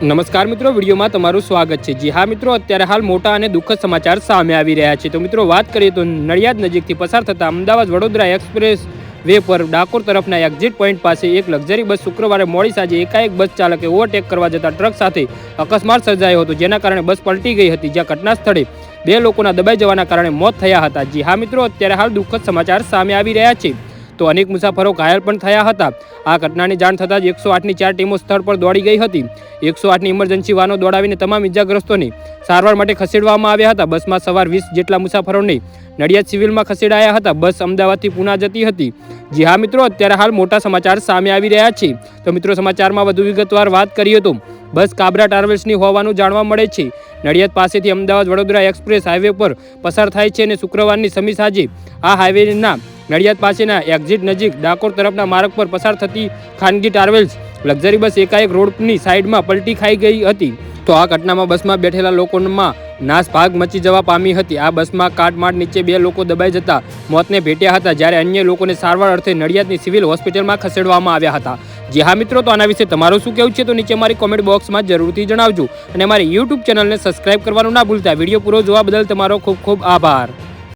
નમસ્કાર મિત્રો, વિડીયોમાં તમારું સ્વાગત છે. જી હા મિત્રો, અત્યારે હાલ મોટા અને દુઃખદ સમાચાર સામે આવી રહ્યા છે. તો મિત્રો, વાત કરીએ તો નડિયાદ નજીકથી પસાર થતા અમદાવાદ વડોદરા એક્સપ્રેસ વે પર ડાકોર તરફના એક્ઝિટ પોઈન્ટ પાસે એક લક્ઝરી બસ શુક્રવારે મોડી સાંજે એકાએક બસ ચાલકે ઓવરટેક કરવા જતા ટ્રક સાથે અકસ્માત સર્જાયો હતો. જેના કારણે બસ પલટી ગઈ હતી, જ્યાં ઘટના સ્થળે બે લોકોના દબાઈ જવાના કારણે મોત થયા હતા. જી હા મિત્રો, અત્યારે હાલ દુઃખદ સમાચાર સામે આવી રહ્યા છે. તો અનેક મુસાફરો ઘાયલ પણ થયા હતા. આ ઘટનાની જાણ થતાં જ એકસો આઠની ચાર ટીમો સ્થળ પર દોડી ગઈ હતી. એકસો આઠની ઇમરજન્સી વાનો દોડાવીને તમામ ઇજાગ્રસ્તોને સારવાર માટે ખસેડવામાં આવ્યા હતા. બસમાં સવાર વીસ જેટલા મુસાફરોને નડિયાદ સિવિલમાં ખસેડાયા હતા. બસ અમદાવાદથી પુના જતી હતી. જી હા મિત્રો, અત્યારે હાલ મોટા સમાચાર સામે આવી રહ્યા છે. તો મિત્રો, સમાચારમાં વધુ વિગતવાર વાત કરીએ તો બસ કાબરા ટ્રાવેલ્સની હોવાનું જાણવા મળે છે. નડિયાદ પાસેથી અમદાવાદ વડોદરા એક્સપ્રેસ હાઈવે પર પસાર થાય છે અને શુક્રવારની સમી સાંજે આ હાઈવેના નડિયાદ પાસેના એક્ઝિટ નજીક ડાકોર તરફના માર્ગ પર પસાર થતી ખાનગી ટ્રાવેલ્સ લક્ઝરી બસ એકાએક રોડની સાઈડમાં પલટી ખાઈ ગઈ હતી. તો આ ઘટનામાં બસમાં બેઠેલા લોકોમાં નાશ ભાગ મચી જવા પામી હતી. આ બસમાં કાટમાળ નીચે બે લોકો દબાઈ જતા મોતને ભેટ્યા હતા, જ્યારે અન્ય લોકોને સારવાર અર્થે નડિયાદની સિવિલ હોસ્પિટલમાં ખસેડવામાં આવ્યા હતા. જી હા મિત્રો, તો આના વિશે તમારું શું કહેવું છે તો નીચે મારી કોમેન્ટ બોક્સમાં જરૂરથી જણાવજો. અને મારી યુટ્યુબ ચેનલને સબસ્ક્રાઇબ કરવાનું ના ભૂલતા. વીડિયો પૂરો જોવા બદલ તમારો ખૂબ ખૂબ આભાર.